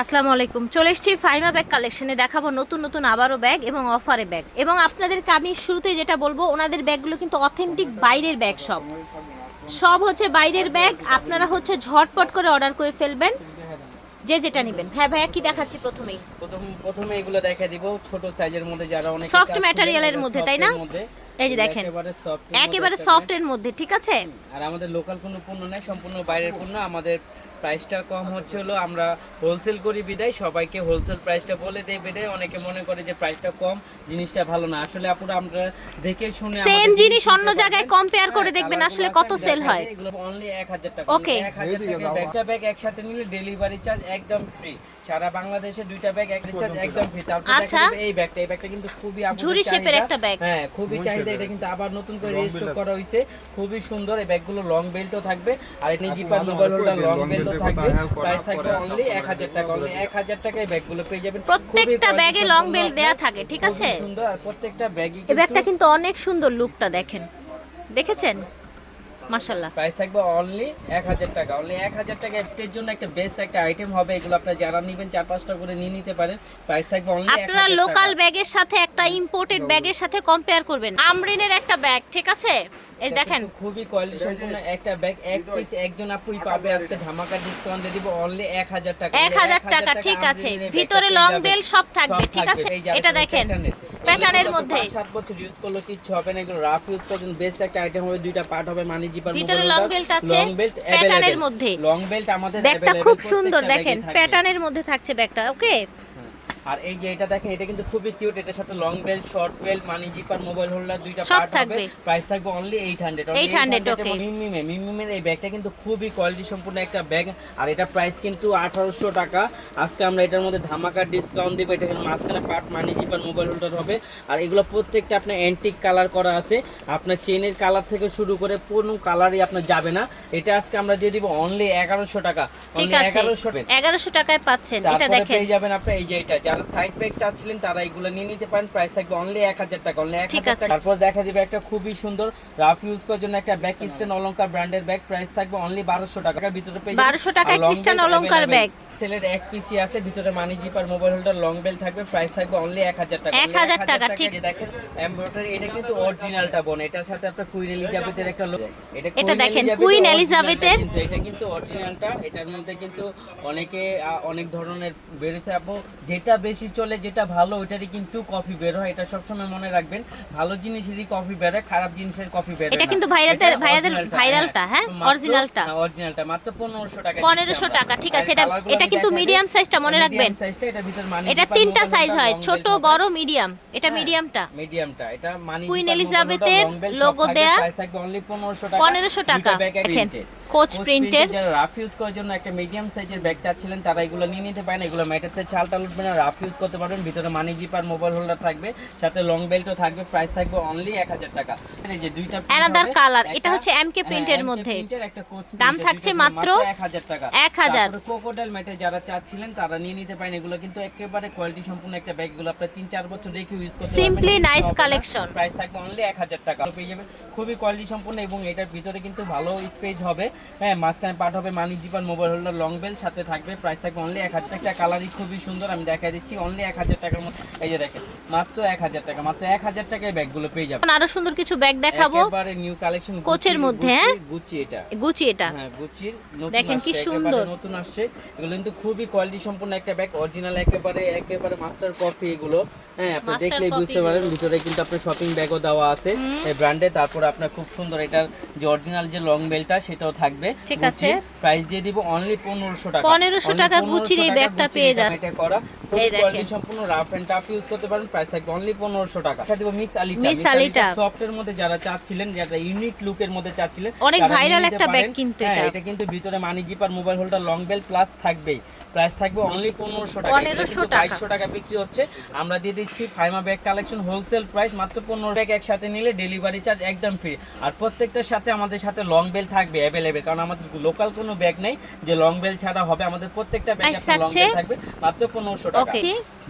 আসসালামু আলাইকুম। চলে এসেছি ফাইমা ব্যাগ কালেকশনে দেখাবো নতুন নতুন আবারও ব্যাগ এবং অফারে ব্যাগ। এবং আপনাদেরকে আমি শুরুতে যেটা বলব ওনাদের ব্যাগগুলো কিন্তু অথেন্টিক বাইরের ব্যাগ সব। সব হচ্ছে বাইরের ব্যাগ। আপনারা হচ্ছে ঝটপট করে অর্ডার করে ফেলবেন। যে যেটা নেবেন। হ্যাঁ ভাইয়া কি দেখাচ্ছি প্রথমেই? প্রথম প্রথমে এগুলো দেখা দিব। ছোট সাইজের মধ্যে যারা অনেক material এর মধ্যে, তাই না? এই যে দেখেন। একেবারে সফট সফটের মধ্যে ঠিক আছে? আর আমাদের লোকাল কোনো পণ্য নেই সম্পূর্ণ বাইরের পণ্য। আমাদের প্রাইসটা কম হচ্ছে হলো আমরা হোলসেল করি বিদায় সবাইকে হোলসেল প্রাইসটা বলে দেই বিদায়। অনেকে মনে করে যে প্রাইসটা কম জিনিসটা ভালো না। আসলে আপুরা আমরা দেখে শুনে সেম জিনিস অন্য জায়গায় কম্পেয়ার করে হ্যাঁ, দেখবেন আসলে কত সেল হয়। এগুলো অনলি 1000 টাকা। Okay. 1000 টাকা ব্যাগটা ব্যাগ একসাথে নিলে ডেলিভারি চার্জ একদম ফ্রি সারা বাংলাদেশে দুইটা ব্যাগ এক চার্জ একদম ফ্রি তারপর আচ্ছা। এই ব্যাগটা এই ব্যাগটা কিন্তু খুবই ঝুরি চাহিদা। একটা ব্যাগ। হ্যাঁ খুবই চাহিদা। এটা কিন্তু আবার নতুন করে রেজিস্টার করা হয়েছে খুবই সুন্দর। এই ব্যাগগুলো লং বেল্টও থাকবে। আর এই জিপার মোবাইল হোল্ডার লং বেল্টও থাকবে প্রাইস থাকবে অনলি 1000 টাকা অনলি 1000 টাকায় ব্যাগগুলো পেয়ে যাবেন। প্রত্যেকটা ব্যাগে লং বেল দেওয়া দেয়া থাকে ঠিক আছে? সুন্দর আর প্রত্যেকটা ব্যাগই এই ব্যাগটা কিন্তু অনেক সুন্দর লুকটা দেখেন। দেখেছেন? মাশাল্লাহ প্রাইস থাকবে অনলি এক হাজার টাকা। অনলি এক হাজার টাকা এর জন্য একটা বেস্ট একটা আইটেম হবে এগুলো আপনারা যারা নেবেন চার পাঁচটা করে নিয়ে নিতে পারেন। প্রাইস থাকবে অনলি আপনারা লোকাল ব্যাগের সাথে একটা ইম্পোর্টেড ব্যাগের সাথে কম্পেয়ার করবেন। আমরিনের একটা ব্যাগ ঠিক আছে? এই দেখেন। খুবই কোয়ালিটি সম্পূর্ণ একটা ব্যাগ এক পিস একজন আপুই পাবে আজকে ধামাকা ডিসকাউন্ট দিয়ে দিব অনলি এক হাজার টাকা। এক হাজার টাকা ঠিক আছে। ভিতরে লং বেল সব থাকবে ঠিক আছে? এটা দেখেন প্যাটার্নের মধ্যে। সাত বছর ইউজ করলে কিছু হবে না এগুলো রাফ ইউজ বেস্ট একটা আইটেম হবে দুইটা পার্ট হবে মানি জিপার ভিতরে long বেল্ট আছে, লং বেল্ট pattern-এর মধ্যে। লং বেল্ট আমাদের ব্যাগটা খুব সুন্দর দেখেন প্যাটার্নের মধ্যে থাকছে ব্যাগটা ওকে। আর এই যে এটা দেখেন এটা কিন্তু খুবই কিউট এটার সাথে long belt short belt money zipper mobile holder দুইটা পার্ট। হবে। প্রাইস থাকবে অনলি 800 800 okay. মিমিমে মিমিমের এই ব্যাগটা কিন্তু খুবই কোয়ালিটি সম্পূর্ণ একটা ব্যাগ আর এটা প্রাইস কিন্তু 1800 টাকা। আজকে আমরা এটার মধ্যে ধামাকা ডিসকাউন্ট দিব। এটা মাঝখানে part money zipper mobile holder হবে। আর এগুলো প্রত্যেকটা আপনার অ্যান্টিক কালার করা আছে। আপনার চেনের কালার থেকে শুরু করে কোনো কালারই আপনার যাবে না। এটা আজকে আমরা দিয়ে দিব অনলি 1100 টাকা। অনলি আছে। 1100 টাকায় পাচ্ছেন। এটা দেখেন। পেয়ে যাবেন আপনি এই যে এটা যারা সাইড ব্যাগ চাচ্ছিলেন তারা এগুলো নিয়ে নিতে পারেন। প্রাইস থাকবে অনলি 1000 টাকা অনলি ঠিক 1000 টাকা তারপর দেখা দিবে একটা খুবই সুন্দর রাফ ইউজ করার জন্য একটা ব্যাগ স্ট্যান্ড অলংকার ব্র্যান্ডের ব্যাগ প্রাইস থাকবে অনলি 1200 টাকার ভিতরে পেয়ে 1200 টাকায় Christian অলংকার bag। সেলের এক পিসি আছে ভিতরে money zipper mobile holder long belt থাকবে। প্রাইস থাকবে অনলি 1000 টাকা। 1000 টাকা, ঠিক। দেখেন এমব্রয়ডারি এটা কিন্তু অরিজিনালটা বোন। এটার সাথে আপনার কুইন এলিজাবেথের একটা logo। এটা দেখেন, Queen কিন্তু এটা কিন্তু অরিজিনালটা এটার মধ্যে কিন্তু অনেকে অনেক ধরনের বেরোছে আপু যেটা বেশি চলে যেটা ভালো ওইটারই কিন্তু কফি বের হয়। এটা সবসময় মনে রাখবেন ভালো জিনিসেরই কফি বের হয় খারাপ জিনিসের কফি বের হয় এটা কিন্তু ভাইয়াদের- এটা ভাইরালটা, হ্যাঁ? originalটা। হ্যাঁ, originalটা, মাত্র 1500 টাকা পনেরোশো দিচ্ছি আমরা। টাকা ঠিক আছে এটা এটা কিন্তু মিডিয়াম সাইজটা মনে রাখবেন। size টা, এটার ভিতর money এটা তিনটা সাইজ হয় ছোট বড় মিডিয়াম এটা হ্যাঁ, মিডিয়ামটা মিডিয়ামটা এটা মানি সব logo থাকবে, দেয়া। price থাকবে only 1500 টাকা। 1500 টাকা। দেখেন, Coach Coach যারা রাফ ইউজ করার জন্য একটা মিডিয়াম সাইজের ব্যাগ চাচ্ছিলেন তারা এগুলো নিয়ে নিতে পারেন এগুলো ম্যাটারতে চালটা উঠবে না রাফ ইউজ করতে পারবেন ভিতরে মানি জিপার মোবাইল হোল্ডার থাকবে সাথে লং বেল্টও থাকবে প্রাইস থাকবে অনলি 1000 টাকা এই যে দুইটা Another হবে, এটা হচ্ছে MK হ্যাঁ, print মধ্যে। দাম থাকছে মাত্র 1000 টাকা 1000 তারপরে ক্রোকোডাইল ম্যাটে যারা চাচ্ছিলেন তারা নিয়ে নিতে পারেন এগুলো কিন্তু একেবারে কোয়ালিটি সম্পূর্ণ একটা ব্যাগ এগুলো আপনার 3 4 বছর রেখে ইউজ করতে পারবেন Simply কিছু nice হবে না। collection। প্রাইস থাকবে অনলি 1000 টাকা পেয়ে যাবেন খুবই কোয়ালিটি সম্পূর্ণ এবং এটার ভিতরে কিন্তু ভালো স্পেস হবে হ্যাঁ মাঝখানে পার্ট হবে money zipper mobile holder long belt সাথে থাকবে প্রাইস থাকবে অনলি 1000 টাকা। কালারই খুবই সুন্দর আমি দেখাই দিচ্ছি অনলি 1000 টাকার মধ্যে এই যে দেখেন মাত্র 1000 টাকা মাত্র 1000 টাকায় ব্যাগগুলো পেয়ে যাবেন। আরও সুন্দর কিছু ব্যাগ দেখাবো। একেবারে নিউ কালেকশন কোচের মধ্যে, হ্যাঁ? গুচি এটা। গুচি এটা। হ্যাঁ গুচির নতুন দেখেন কি সুন্দর। নতুন আসছে। এগুলো কিন্তু খুবই কোয়ালিটি সম্পূর্ণ একটা ব্যাগ অরিজিনাল একেবারে একেবারে মাস্টার কপি এগুলো। হ্যাঁ আপনি দেখলেই বুঝতে পারেন ভিতরে কিন্তু আপনার শপিং ব্যাগও দেওয়া আছে। এই ব্র্যান্ডে তারপর আপনার খুব সুন্দর এটার যে অরিজিনাল যে লং বেলটা সেটাও থাকবে ঠিক আছে। প্রাইস দিয়ে দিব অনলি 1500 টাকা 1500 টাকা গুচির এই ব্যাগটা পেয়ে এটা যান। এটা করা এই দেখেন। সম্পূর্ণ রাফ এন্ড টাফ ইউজ করতে পারেন প্রাইস থাকবে অনলি 1500 টাকা আচ্ছা দিব মিস আলিটা Miss আলিটা। সফটের মধ্যে যারা চাচ্ছিলেন যারা ইউনিক লুকের মধ্যে চাচ্ছিলেন অনেক নিতে একটা ব্যাগ। কিন্তু এটা। এটা কিন্তু ভিতরে money zipper mobile holder long belt plus থাকবেই প্রাইস থাকবে অনলি পনেরোশো টাকা 1500 টাকা। টাকা বিক্রি হচ্ছে আমরা দিয়ে দিচ্ছি ফাইমা ব্যাগ কালেকশন হোলসেল প্রাইস মাত্র পনেরো ব্যাগ একসাথে নিলে ডেলিভারি চার্জ একদম ফ্রি আর প্রত্যেকটার সাথে আমাদের সাথে লং বেল থাকবে অ্যাভেলেবেল টাইপের কারণ আমাদের লোকাল কোনো ব্যাগ নেই যে লং বেল ছাড়া হবে। আমাদের প্রত্যেকটা ব্যাগ আপনার লং বেল থাকবে মাত্র পনেরোশো টাকা। ওকে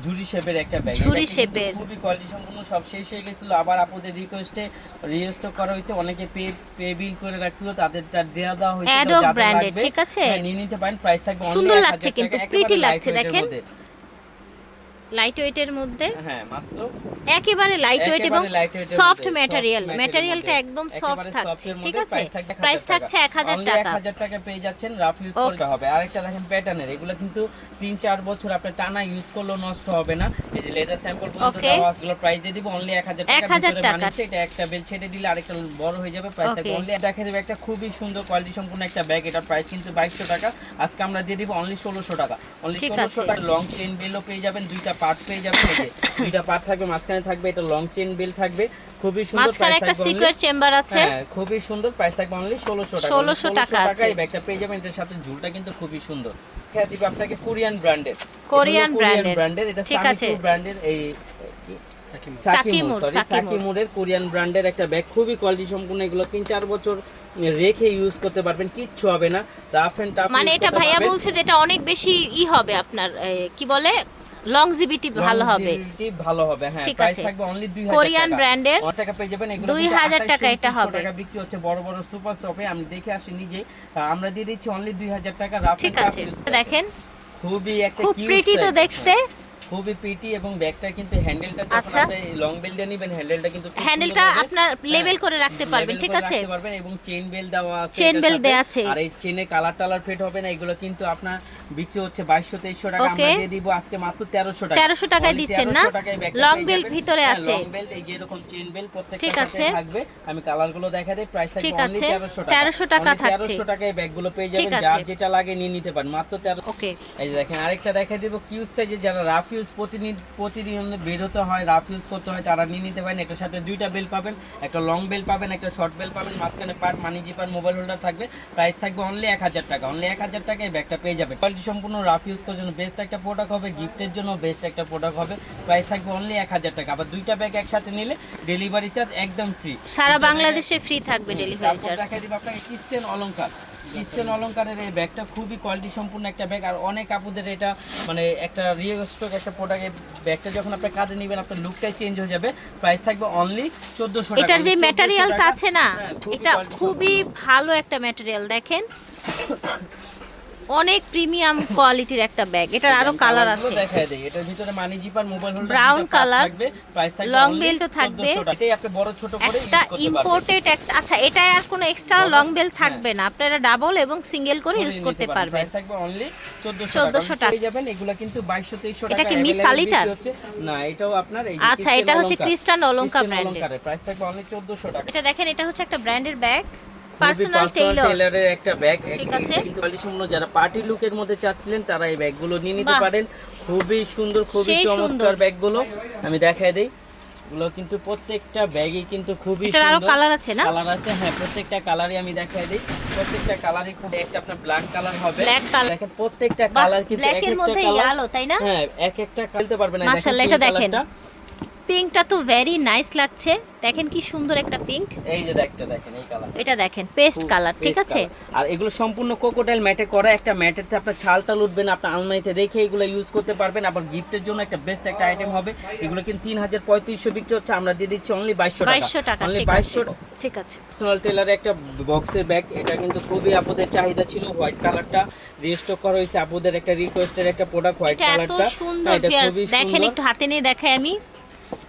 ঝুরি শেপের একটা ব্যাগ ঝুরি শেপের। খুবই কোয়ালিটি সম্পূর্ণ সব শেষ হয়ে গেছিল। আবার আপনাদের রিকোয়েস্টে রিস্টক করা হয়েছে। অনেকে পে পে বিল করে রাখছিল তাদেরটা দেওয়া দেওয়া হয়েছে তো Adobe যাদের লাগবে, ঠিক আছে? হ্যাঁ, নিয়ে নিতে পারেন। প্রাইস থাকবে সুন্দর লাগছে কিন্তু, light লাগছে, দেখেন। লাইট ওয়েটের মধ্যে? হ্যাঁ মাত্র একেবারে লাইট ওয়েট এবং সফট ম্যাটেরিয়াল ম্যাটেরিয়ালটা একদম সফট থাকছে ঠিক আছে? প্রাইস থাকছে এক হাজার Only টাকা। 1000 টাকা পেয়ে যাচ্ছেন রাফ ইউজ করতে হবে। আরেকটা দেখেন প্যাটার্নের এগুলো কিন্তু 3 4 বছর আপনি টানা ইউজ করলেও নষ্ট হবে না। এই যে লেদার স্যাম্পল পর্যন্ত দেওয়া আছে প্রাইস দিয়ে দিব অনলি 1000 টাকা 1000। এটা একটা বেল ছেড়ে দিলে আরেকটা বড় হয়ে যাবে প্রাইস থাকবে অনলি দেখা দেবে একটা খুবই সুন্দর কোয়ালিটি সম্পূর্ণ একটা ব্যাগ এটা প্রাইস কিন্তু 2200 টাকা। আজকে আমরা দিয়ে দিব অনলি 1600 টাকা। অনলি ঠিক 1600 আছে। টাকা লং চেইন বেলও পেয়ে যাবেন দুইটা পার্ট পেয়ে যাবেন। এই যে দুইটা পার্ট থাকবে মাঝখানে থাকবে এটা লং চেইন বেল থাকবে। খুবই সুন্দর মাঝখানে একটা চেম্বার আছে। হ্যাঁ খুবই সুন্দর প্রাইস থাকবে অনলি ষোলোশো টাকা। 1600 টাকা আছে। এই ব্যাগটা পেয়ে যাবেন এটার সাথে ঝুলটা কিন্তু খুবই সুন্দর। দিবে আপনাকে কোরিয়ান ব্র্যান্ডের কোরিয়ান ব্র্যান্ডের এটা সামিকু ব্র্যান্ডের এই। সাকিমুরের কোরিয়ান ব্র্যান্ডের একটা ব্যাগ খুবই কোয়ালিটি সম্পূর্ণ এগুলো তিন চার বছর রেখে ইউজ করতে পারবেন কিচ্ছু হবে না। রাফ এন্ড টাফ মানে এটা ভাইয়া বলছে যে এটা অনেক বেশি ই হবে আপনার কি বলে? লংজিভিটি ভালো হবে ভালো হবে হ্যাঁ ঠিক আছে। অনলি 2000 কোরিয়ান টাকা। টাকা পেয়ে যাবেন এগুলো 2000 টাকা এটা হবে। টাকা বিক্রি হচ্ছে বড় বড় সুপার শপে আমি দেখে আসি নিজে আমরা দিয়ে দিচ্ছি অনলি 2000 টাকা রাফ ঠিক আছে দেখেন খুবই একটা খুব প্রিটি তো দেখতে হ্যাঁ। খুবই প্রিটি এবং ব্যাগটা কিন্তু হ্যান্ডেলটা যখন। আপনি লং বেলটা নেবেন হ্যান্ডেলটা কিন্তু হ্যান্ডেলটা আপনার হ্যাঁ, লেবেল করে রাখতে পারবেন ঠিক আছে রাখতে পারবেন এবং চেইন বেল দেওয়া আছে belt সাথে। দেয়া আছে। আর এই চেনে কালার টালার ফেট হবে না এগুলো কিন্তু আপনার বিক্রি হচ্ছে 2200 2300 টাকা। আমরা দিয়ে দিব আজকে মাত্র 1300 টাকা। 1300 টাকায় দিচ্ছেন না? 1300 টাকায় ব্যাগটা Long পেয়ে belt যাবেন। ভিতরে হ্যাঁ, আছে। long belt এই যে এরকম চেইন বেল প্রত্যেকটা সাথে। থাকবে। আমি কালারগুলো দেখা দেই প্রাইস থাকবে অনলি আছে। 1300 টাকা। 1300 টাকা থাকছে। 1300 টাকায় ব্যাগগুলো পেয়ে যাবেন। যার যেটা লাগে নিয়ে নিতে পারেন। মাত্র 1300 ওকে এই যে দেখেন আরেকটা দেখা দিব। কিউজ সাইজে যারা রাফ ইউজ প্রতিদিন প্রতিদিন বের হতে হয় রাফ ইউজ করতে হয় তারা নিয়ে নিতে পারেন। এটার সাথে দুইটা বেল পাবেন। একটা লং বেল পাবেন একটা শর্ট বেল পাবেন। মাঝখানে part money zipper mobile holder থাকবে। প্রাইস থাকবে অনলি এক হাজার টাকা। অনলি এক হাজার টাকায় ব্যাগটা পেয়ে যাবে কোয়ালিটি সম্পূর্ণ রাফ ইউজ করার জন্য বেস্ট একটা প্রোডাক্ট হবে গিফটের জন্য বেস্ট একটা প্রোডাক্ট হবে। প্রাইস থাকবে অনলি এক হাজার টাকা। আবার দুইটা ব্যাগ একসাথে নিলে ডেলিভারি চার্জ একদম ফ্রি সারা বাংলাদেশে ফ্রি থাকবে ডেলিভারি চার্জ দেখা দিব আপনাকে ক্রিস্টেন অলংকার। ক্রিস্টেন অলংকারের এই ব্যাগটা খুবই কোয়ালিটি সম্পূর্ণ একটা ব্যাগ আর অনেক আপুদের এটা মানে একটা রিয়েল স্টক একটা প্রোডাক্ট ব্যাগটা যখন আপনি কাজে নেবেন আপনার লুকটাই চেঞ্জ হয়ে যাবে। প্রাইস থাকবে অনলি চোদ্দোশো টাকা। এটার যে 1400 ম্যাটেরিয়ালটা আছে না হ্যাঁ, এটা খুবই ভালো একটা ম্যাটেরিয়াল দেখেন অনেক প্রিমিয়াম কোয়ালিটির একটা ব্যাগ। এটার আরও কালার আছে। দেখায় দেই এটার ভিতরে money zipper mobile holder Brown color, থাকবে প্রাইস থাকবে long only থাকবে। এটাই আপনি বড় ছোট করে একটা ইম্পোর্টেড একটা আচ্ছা এটা আর কোনো এক্সট্রা লং বেল থাকবে না। আপনারা ডাবল এবং সিঙ্গেল করে ইউজ করতে পারবেন। প্রাইস থাকবে অনলি 1400 1400 টাকা। পেয়ে যাবেন। এগুলো কিন্তু 2200 2300 এটা কি না এটাও আপনার এই আচ্ছা, এটা হচ্ছে। প্রাইস থাকবে অনলি 1400 টাকা। এটা দেখেন এটা হচ্ছে একটা ব্র্যান্ডের ব্যাগ পার্সোনাল পার্সোনাল টেইলর একটা ব্যাগ ঠিক আছে। কিন্তু কোয়ালিটি সম্পূর্ণ যারা পার্টি লুকের মধ্যে চাচ্ছিলেন তারা এই ব্যাগগুলো নিয়ে নিতে পারেন। খুবই সুন্দর খুবই চমৎকার ব্যাগগুলো আমি দেখাই দেই। এগুলো কিন্তু প্রত্যেকটা ব্যাগই কিন্তু খুবই এটার আরও কালার আছে না? কালার আছে হ্যাঁ প্রত্যেকটা কালারই আমি দেখাই দিই। প্রত্যেকটা কালারই খুব একটা আপনার ব্ল্যাক কালার হবে। Black colour। দেখেন প্রত্যেকটা কালার কিন্তু এক একটা কালার তাই না? হ্যাঁ এক একটা খেলতে পারবে না মাশাআল্লাহ, এটা দেখেন। পিঙ্কটা তো ভেরি নাইস লাগছে। দেখেন কি সুন্দর একটা পিঙ্ক এই যে দেখটা দেখেন এই কালার এটা দেখেন পেস্ট কালার ঠিক আছে? আর এগুলো সম্পূর্ণ কোকোটাইল ম্যাটে করা একটা ম্যাটেতে আপনার ছালটা উঠবে না আপনার আলমারিতে রেখে এগুলো ইউজ করতে পারবেন। আবার গিফটের জন্য একটা বেস্ট একটা আইটেম হবে। এগুলো কিন্তু তিন হাজার পঁয়ত্রিশশো বিক্রি হচ্ছে আমরা দিয়ে দিচ্ছি অনলি বাইশশো বাইশশো টাকা অনলি বাইশশো ঠিক আছে। পার্সোনাল টেলারে একটা বক্সের ব্যাগ এটা কিন্তু খুবই আপুদের চাহিদা ছিল হোয়াইট কালারটা রিস্টক করা হয়েছে আপুদের একটা রিকোয়েস্টের একটা প্রোডাক্ট হোয়াইট কালারটা এটা কালারটা সুন্দর দেখেন একটু হাতে নিয়ে দেখাই আমি।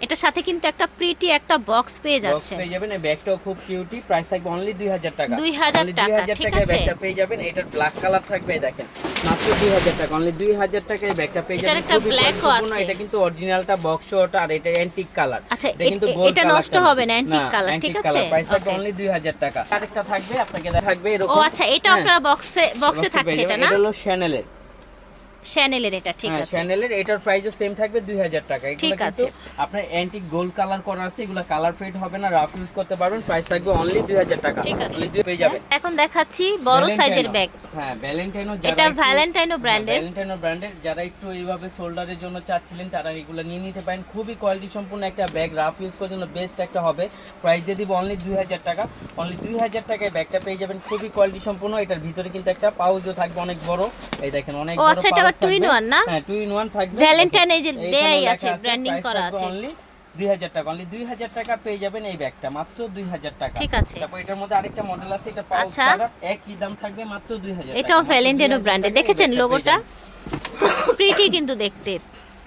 এটার সাথে কিন্তু একটা প্রিটি একটা বক্স পেয়ে যাচ্ছে পেয়ে যাবেন এই ব্যাগটাও খুব কিউটি প্রাইস থাকবে অনলি 2000 টাকা। 2000 টাকা, 2000 ঠিক আছে। ব্যাগটা পেয়ে যাবেন এটার ব্ল্যাক কালার থাকবে দেখেন মাত্র 2000 টাকা অনলি 2000 টাকায় ব্যাগটা পেয়ে যাবেন। একটা খুবই black ও আছে। এটা কিন্তু অরিজিনালটা বক্স ওটা আর এটা অ্যান্টিক কালার আচ্ছা, এটা কিন্তু গোল্ড এটা নষ্ট হবে না, antique কালার ঠিক আছে? প্রাইস থাকবে. অনলি 2000 টাকা। আরেকটা থাকবে আপনাকে থাকবে ও আচ্ছা এটা হ্যাঁ, আপনারা বক্সে বক্সে box থাকছে এটা না? এটা হলো শ্যানেলের শ্যানেলের এটা ঠিক হ্যাঁ আছে। চ্যানেলের এটার প্রাইসও সেম থাকবে দুই হাজার টাকা। এগুলো কিন্তু আপনার অ্যান্টিক গোল্ড কালার করা আছে এগুলো কালার ফেড হবে না রাফ ইউজ করতে পারবেন প্রাইস থাকবে অনলি দুই হাজার টাকা। ঠিক আছে। পেয়ে যাবেন। এখন দেখাচ্ছি বড় সাইজের ব্যাগ হ্যাঁ ভ্যালেন্টাইনো এটা ভ্যালেন্টাইনো ব্র্যান্ডের ভ্যালেন্টাইনো ব্র্যান্ডের যারা একটু এইভাবে শোল্ডারের জন্য চাচ্ছিলেন তারা এগুলো নিয়ে নিতে পারেন। খুবই কোয়ালিটি সম্পূর্ণ একটা ব্যাগ রাফ ইউজ করার জন্য বেস্ট একটা হবে। প্রাইস দিয়ে দিব অনলি দুই হাজার টাকা। অনলি দুই হাজার টাকায় ব্যাগটা পেয়ে যাবেন। খুবই কোয়ালিটি সম্পূর্ণ। এটার ভিতরে কিন্তু একটা পাউচও থাকবে অনেক বড়। এই দেখেন অনেক বড় আচ্ছা, ইন one না? হ্যাঁ টু ইন ওয়ান থাকবে ভ্যালেন্টাইন এই যে দেয়াই আছে, ব্র্যান্ডিং করা আছে। অনলি দুই হাজার টাকা অনলি দুই হাজার টাকা পেয়ে যাবেন এই ব্যাগটা মাত্র দুই হাজার টাকা ঠিক আছে। তারপর এটার মধ্যে আরেকটা মডেল আছে এটা পাউচ আচ্ছা। ছাড়া একই দাম থাকবে মাত্র দুই হাজার এটাও ভ্যালেন্টাইনো ব্র্যান্ডে দেখেছেন লোগোটা প্রিটি কিন্তু দেখতে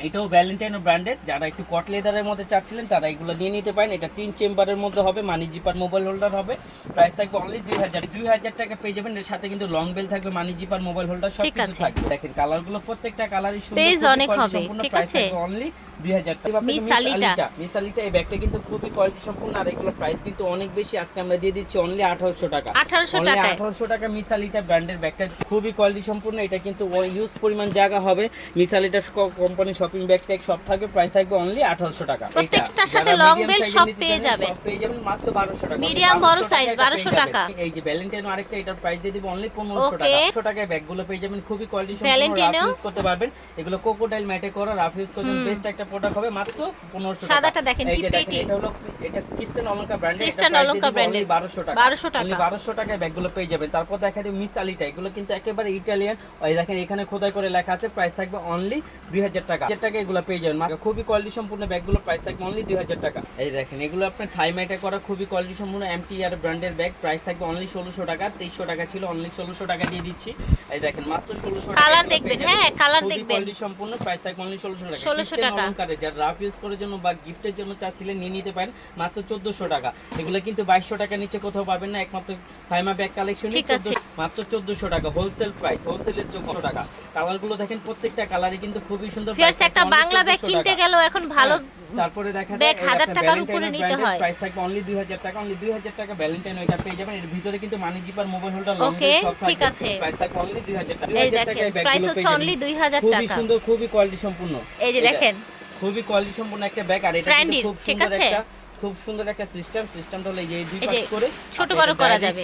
এটাও ভ্যালেন্টাইনো ব্র্যান্ডেড যারা একটু কট লেদারের মধ্যে চাচ্ছিলেন তারা এগুলো নিয়ে নিতে পারেন। এটা তিন চেম্বারের মধ্যে হবে মানি জিপার মোবাইল হোল্ডার হবে। প্রাইস থাকবে অনলি দুই হাজার। দুই হাজার টাকা পেয়ে যাবেন। এর সাথে কিন্তু লং বেল থাকবে মানি জিপার মোবাইল হোল্ডার সব কিছু। থাকবে। দেখেন কালারগুলো প্রত্যেকটা কালারই Space অনেক হবে, ঠিক আছে? অনলি দুই হাজার। টাকা। মিস আলিটা এই ব্যাগটা কিন্তু খুবই কোয়ালিটি সম্পূর্ণ আর এগুলো প্রাইস কিন্তু অনেক বেশি। আজকে আমরা দিয়ে দিচ্ছি অনলি আঠারোশো টাকা। 1800 টাকায়। আঠারোশো টাকা মিসালিটা ব্র্যান্ডের ব্যাগটা। খুবই কোয়ালিটি সম্পূর্ণ এটা কিন্তু ইউজ পরিমাণ জায়গা হবে। মিসালিটা কোম্পানি শপিং ব্যাগ ট্যাগ সব থাকবে প্রাইস থাকবে অনলি আঠারোশো টাকা। প্রত্যেকটার সাথে bell size সব পেয়ে। সব পেয়ে যাবেন মাত্র বারোশো টাকা। Medium, 1200 বড় size, 1200 টাকা। এই যে ভ্যালেন্টাইনো আরেকটা এটার প্রাইস দিয়ে দিব অনলি পনেরোশো টাকা। Okay. একশো টাকায় ব্যাগগুলো পেয়ে যাবেন খুবই কোয়ালিটি সম্পূর্ণ Valentino? ইউজ করতে পারবেন। এগুলো কোকোডাইল ম্যাটে করা রাফ ইউজ করতে বেস্ট একটা প্রোডাক্ট হবে মাত্র পনেরোশো টাকা। সাদাটা দেখেন, কি দেখেন এটা হলো এটা ক্রিস্টান অলঙ্কার ব্র্যান্ডের Christian অলঙ্কার brand-এর। বারোশো টাকা। 1200 টাকা। বারোশো টাকায় ব্যাগগুলো পেয়ে যাবেন। তারপর দেখা যায় মিস আলিটা এগুলো কিন্তু একেবারে ইটালিয়ান ওই দেখেন এখানে খোদাই করে লেখা আছে প্রাইস থাকবে অনলি দুই হাজার টাকা। হাজার টাকা এগুলো পেয়ে যাবেন। খুবই কোয়ালিটি সম্পূর্ণ ব্যাগগুলো প্রাইস থাকবে অনলি দুই হাজার টাকা। এই দেখেন এগুলো আপনার থাই ম্যাটে করা খুবই কোয়ালিটি সম্পূর্ণ এমটি আর ব্র্যান্ডের ব্যাগ প্রাইস থাকবে অনলি ষোলোশো টাকা তেইশশো টাকা ছিল অনলি ষোলোশো টাকা দিয়ে দিচ্ছি। এই দেখেন মাত্র ষোলোশো Colour দেখবেন, হ্যাঁ, colour দেখবেন। কোয়ালিটি সম্পূর্ণ প্রাইস থাকবে অনলি ষোলোশো টাকা। 1600 Christian টাকা। যারা রাফ ইউজ করার জন্য বা গিফটের জন্য চাচ্ছিলেন নিয়ে নিতে পারেন মাত্র চোদ্দশো টাকা। এগুলো কিন্তু বাইশশো টাকা নিচে কোথাও পাবেন না একমাত্র ফাইমা ব্যাগ কালেকশন ঠিক আছে। মাত্র চোদ্দশো টাকা হোলসেল প্রাইস হোলসেলের চোদ্দশো টাকা। কালারগুলো দেখেন প্রত্যেকটা কালারই কিন্তু খুবই সুন্দর একটা বাংলা ব্যাগ কিনতে। গেলেও এখন ভালো হ্যাঁ, তারপরে দেখা ব্যাগ হাজার টাকার উপরে নিতে হয়। প্রাইস থাকবে অনলি 2000 টাকা অনলি 2000 টাকা ভ্যালেন্টাইন ওইটা পেয়ে যাবেন এর ভিতরে কিন্তু money zipper mobile holder long সব ঠিক আছে। প্রাইস থাকবে অনলি 2000 টাকা এই দেখেন, পেয়ে হচ্ছে only 2000 খুবই টাকা। সুন্দর খুবই কোয়ালিটি সম্পূর্ণ এই যে দেখেন খুবই কোয়ালিটি সম্পূর্ণ একটা ব্যাগ আর এটা খুব সুন্দর একটা খুব সুন্দর একটা সিস্টেম সিস্টেমটা হলো এই যে দুই পাশ করে ছোট বড় করা যাবে।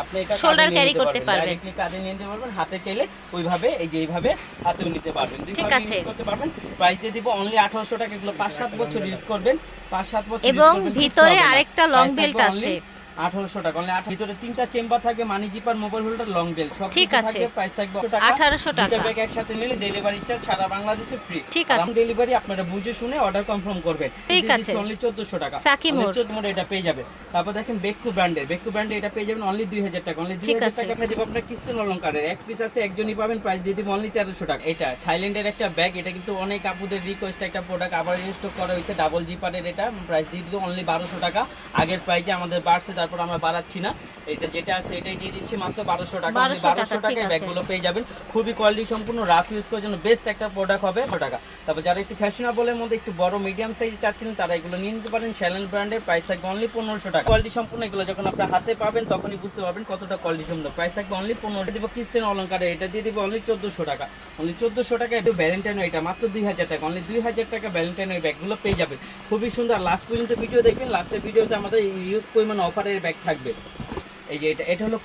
আপনি এটা carry নিতে করতে পারবেন। ডাইরেক্টলি কাঁধে নিয়ে নিতে পারবেন হাতে চাইলে ওইভাবে এই যে এইভাবে হাতেও নিতে পারবেন ঠিক আছে। করতে পারবেন প্রাইস দিয়ে দিব অনলি 1800 টাকা এগুলো 5 7 বছর ইউজ করবেন 5 7 বছর এবং ভিতরে আরেকটা লং বেল্ট আছে। Only 1800 টাকা অনলি ভিতরে তিনটা চেম্বার থাকবে money zipper mobile holder long belt সব ঠিক আছে। প্রাইস থাকবে 1800 টাকা। ব্যাগ একসাথে নিলে ডেলিভারি চার্জ সারা বাংলাদেশে ফ্রি ঠিক আছে। ডেলিভারি আপনারা বুঝে শুনে অর্ডার কনফার্ম করবেন। ঠিক আছে। অনলি 1400 টাকা। সাকি মোড়। 1400 এটা পেয়ে যাবে তারপর দেখেন বেকু ব্র্যান্ডের বেকু ব্র্যান্ডে এটা পেয়ে যাবেন অনলি 2000 টাকা। অনলি ঠিক 2000 আছে। টাকা পেয়ে দিব আপনার কিস্টেন অলংকারের। এক পিস আছে একজনই পাবেন প্রাইস দিয়ে দিব অনলি 1300 টাকা। এটা থাইল্যান্ডের একটা ব্যাগ এটা কিন্তু অনেক আপুদের রিকোয়েস্ট একটা প্রোডাক্ট আবার স্টক করা হয়েছে। ডাবল জিপারের এটা। প্রাইস দিয়ে দিব অনলি 1200 টাকা। আগের প্রাইসে আমাদের বাড়ছে তারপর আমরা বাড়াচ্ছি না। এটা যেটা আছে এটাই দিয়ে দিচ্ছি মাত্র 1200 টাকা। 1200 টাকা, 1200 ঠিক টাকায় ব্যাগগুলো পেয়ে যাবেন। খুবই কোয়ালিটি সম্পূর্ণ রাফ ইউজ করার জন্য বেস্ট একটা প্রোডাক্ট হবে 100 টাকা। তারপর যারা একটু ফ্যাশনেবলের মধ্যে একটু বড় মিডিয়াম সাইজ চাচ্ছিলেন তারা এগুলো নিয়ে নিতে পারেন। চ্যানেল ব্র্যান্ডের প্রাইস থাকবে অনলি পনেরোশো টাকা। কোয়ালিটি সম্পূর্ণ এগুলো যখন আপনার হাতে পাবেন তখনই বুঝতে পারবেন কতটা কোয়ালিটি সম্পূর্ণ। প্রাইস থাকবে অনলি পনেরোশো দিব কিস্তেন অলঙ্কারে এটা দিয়ে দিব অনলি চোদ্দোশো টাকা। অনলি চোদ্দোশো টাকা একটু ভ্যালেন্টাইন এটা মাত্র দুই হাজার টাকা। অনলি দুই হাজার টাকা ভ্যালেন্টাইন ওই ব্যাগগুলো পেয়ে যাবেন। খুবই সুন্দর। লাস্ট পর্যন্ত ভিডিও দেখবেন। লাস্টের ভিডিওতে আমাদের ইউজ পরিমাণ অফারের ব্যাগ থাকবে। এই যে এটা এটা হলো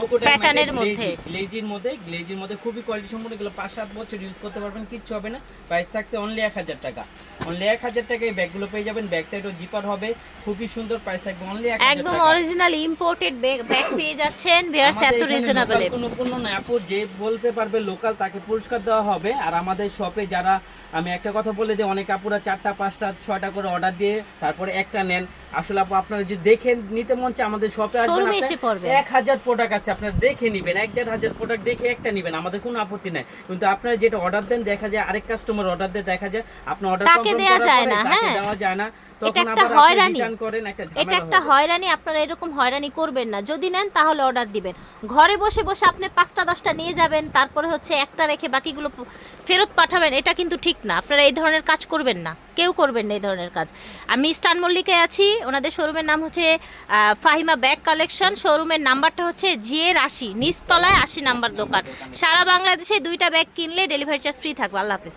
এর মধ্যে। গ্লেজির মধ্যে গ্লেজির মধ্যে খুবই কোয়ালিটি সম্পূর্ণ এগুলো পাঁচ সাত বছর ইউজ করতে পারবেন কিচ্ছু হবে না। প্রাইস থাকছে অনলি এক হাজার টাকা। অনলি এক হাজার টাকায় ব্যাগগুলো পেয়ে যাবেন। সাইডও জিপার হবে। খুবই সুন্দর প্রাইস থাকবে। অনলি একদম অরিজিনাল ইম্পোর্টেড ব্যাগ পেয়ে যাচ্ছেন। ভিউয়ার্স এত রিজনেবল কোনো পণ্য নয় আপু যে বলতে পারবে লোকাল তাকে পুরস্কার দেওয়া হবে। আর আমাদের শপে যারা আমি একটা কথা বলে দিই অনেক আপুরা চারটা পাঁচটা ছয়টা করে অর্ডার দিয়ে তারপরে একটা নেন। আসলে আপু আপনারা যদি দেখেন নিতে মন চায় আমাদের শপে আসবেন এক হাজার প্রোডাক্ট আছে। আপনারা দেখে নিবেন এক দেড় হাজার প্রোডাক্ট দেখে একটা নিবেন আমাদের কোনো আপত্তি নাই। কিন্তু আপনারা যেটা অর্ডার দেন দেখা যায় আরেক কাস্টমার অর্ডার দিয়ে দেখা যায় আপনার অর্ডার তাকে দেয়া যায় না, হ্যাঁ। দেওয়া যায় না। এটা একটা হয়রানি। এটা একটা হয়রানি আপনারা এরকম হয়রানি করবেন না। যদি নেন তাহলে অর্ডার দিবেন। ঘরে বসে বসে আপনি পাঁচটা দশটা নিয়ে যাবেন তারপরে হচ্ছে একটা রেখে বাকিগুলো ফেরত পাঠাবেন এটা কিন্তু ঠিক না। আপনারা এই ধরনের কাজ করবেন না। কেউ করবেন না এই ধরনের কাজ। আমি স্টান মল্লিকে আছি ওনাদের শোরুমের নাম হচ্ছে ফাহিমা ব্যাগ কালেকশন শোরুমের নাম্বারটা হচ্ছে জি জিয়ের আশি, নিচতলায় আশি নাম্বার দোকান। সারা বাংলাদেশে দুইটা ব্যাগ কিনলে ডেলিভারি চার্জ ফ্রি থাকবে। আল্লাহ হাফেজ।